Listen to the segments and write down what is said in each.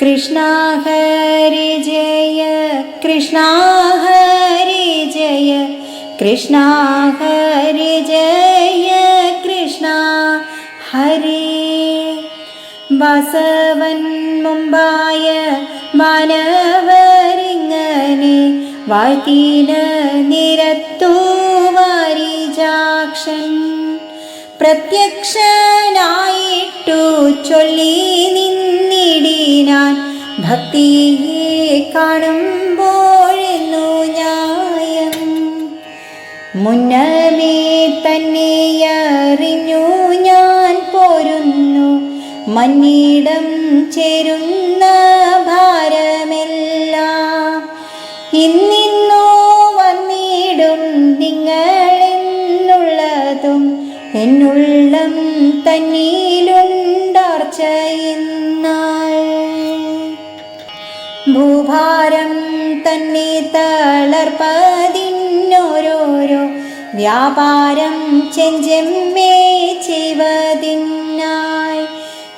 കൃഷ്ണ ഹരി ജയ കൃഷ്ണ ഹരി ജയ കൃഷ്ണ ഹരി ജയ കൃഷ്ണ ഹരി. വാസവൻ മുമ്പായ മാനവരിങ്ങനെ വാഴ്ത്തിന നിരത്തു വാരിജാക്ഷൻ പ്രത്യക്ഷനായിട്ടു ചൊല്ലി നിന്നിടിനാൻ ഭക്തിയെ കാണുമ്പോഴെന്നു ന്യായം. മുന്നമേ തന്നെ അറിഞ്ഞു ഞാൻ പോരുന്നു. മന്നിടം ചേരുന്ന ഭാരമെല്ലാം ഇന്നിന്നോ വന്നിടും നിങ്ങളെന്നുള്ളതും. എന്നുള്ളം തന്നിലുണ്ടാർച്ചയിന്നാൾ ഭൂഭാരം തന്നെ തളർപ്പതിന്നോരോരോ വ്യാപാരം ചെഞ്ചെമ്മേ ചെയ്വതിനായി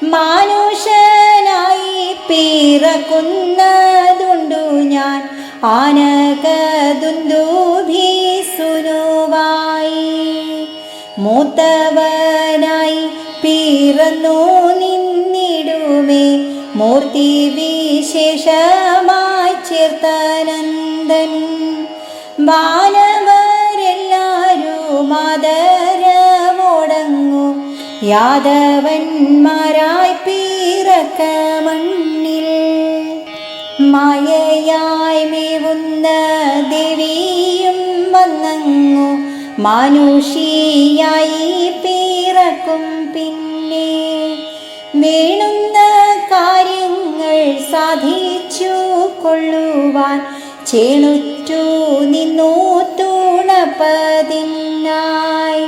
മാനുഷനായി പിറക്കുന്നതുണ്ടു ഞാൻ. ആനകദുന്ദുഭീസുനുവായി മൂത്തവനായി പിറന്നു മൂർത്തി വിശേഷമായി ചേർത്തനന്ദൻ. ബാലവരെല്ലാരും ആദരവോടങ്ങു. യാദവന്മാരായി പീറക്ക മണ്ണിൽ. മായയായി മേവുന്ന ദേവിയും വന്നങ്ങു. മാനുഷിയായി പീറക്കും പിന്നെ. വേണുന്ന കാര്യങ്ങൾ സാധിച്ചു കൊള്ളുവാൻ ചേണുറ്റു നിന്നു തുണപ്പതിനായി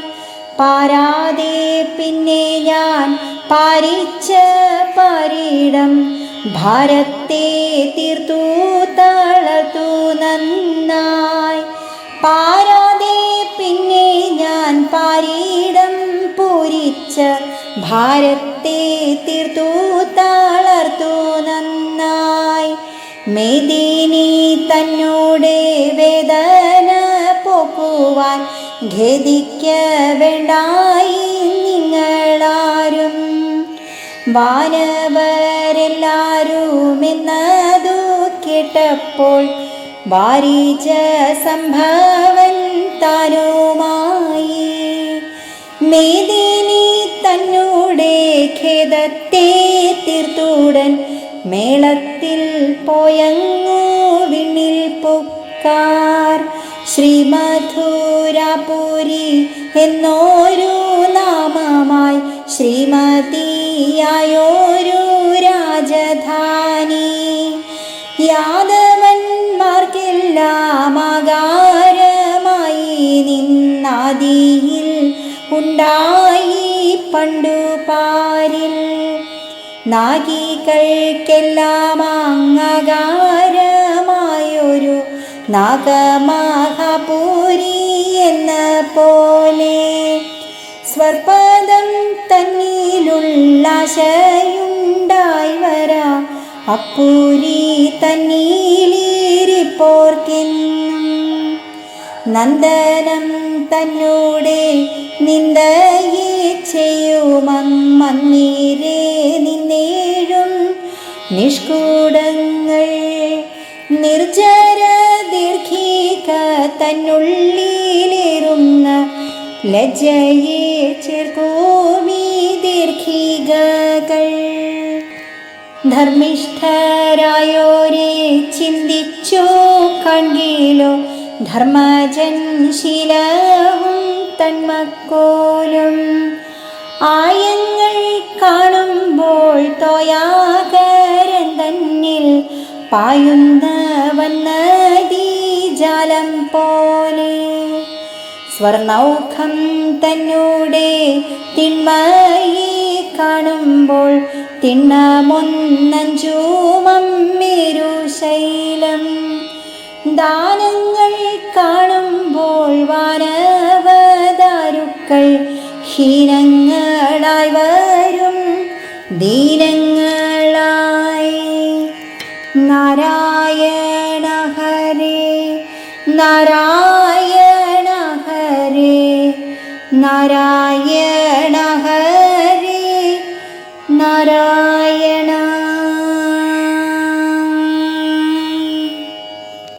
പാരാതെ പിന്നെ ഞാൻ പാരിച്ച പാരിടം ഭാരത്തെ തീർത്തു തളർത്തു നന്നായി. പാരാതെ പിന്നെ ഞാൻ പാരിടം പൂരിച്ച ഭാരത്തെ തീർത്തു തളർത്തു നന്നായി. മേദിനി തന്നോടെ വേദന പോക്കുവാൻ ഖേദിക്ക വേണ്ടായി നിങ്ങളാരും. വാനവരെല്ലാരും എന്നതു കേട്ടപ്പോൾ വാരിച്ച സംഭവൻ താനുമായി. മേദിനി തന്നോടെ ഖേദത്തെ തീർത്തൂടൻ മേളത്തിൽ പോയങ്ങു വിണ്ണിൽ പൊക്കാർ. ശ്രീമധുരാപുരി എന്നോരു നാമമായി ശ്രീമതിയായോരു രാജധാനി. യാദവന്മാർക്കെല്ലാം ആകാരമായി നിന്നാദിയിൽ ഉണ്ടായി പണ്ടു പാരിൽ നാഗികൾക്കെല്ലാം നാഗമാഹപുരി എന്ന പോലെ സ്വർപ്പദം തന്നിലുള്ളാശയുണ്ടായി വരാ. അപ്പൂരി തന്നീലിരിപ്പോർക്കെന്നും നന്ദനം തന്നോടെ നിന്ദയെ ചെയ്യുമന്നീരേ നിന്നേഴും നിഷ്കൂടങ്ങൾ നിർജര ദീർഘിക തന്നുള്ളിലേറുന്ന ലജ്ജയെ ചേർക്കോമീ ദീർഘികകൾ. ധർമ്മിഷ്ഠരായോരെ ചിന്തിച്ചോ കണ്ടിലോ ധർമ്മജൻ തന്മക്കോലും ആയങ്ങൾ കാണുമ്പോൾ തോയാകരൻ തന്നിൽ പായുന്ന വന്നതീജാലം പോലെ. സ്വർണൗഖം തന്നൂടെ തിന്മയെ കാണുമ്പോൾ തിണ്ണമൊന്നഞ്ചൂമമ്മേരു ശൈലം ദാനങ്ങൾ കാണുമ്പോൾ വാനവതാരുക്കൾ ഹീനങ്ങളായി വരും. ദീനങ്ങളായി നാരായണ ഹരേ നാരായണ ഹരേ നാരായണ ഹരേ നാരായണ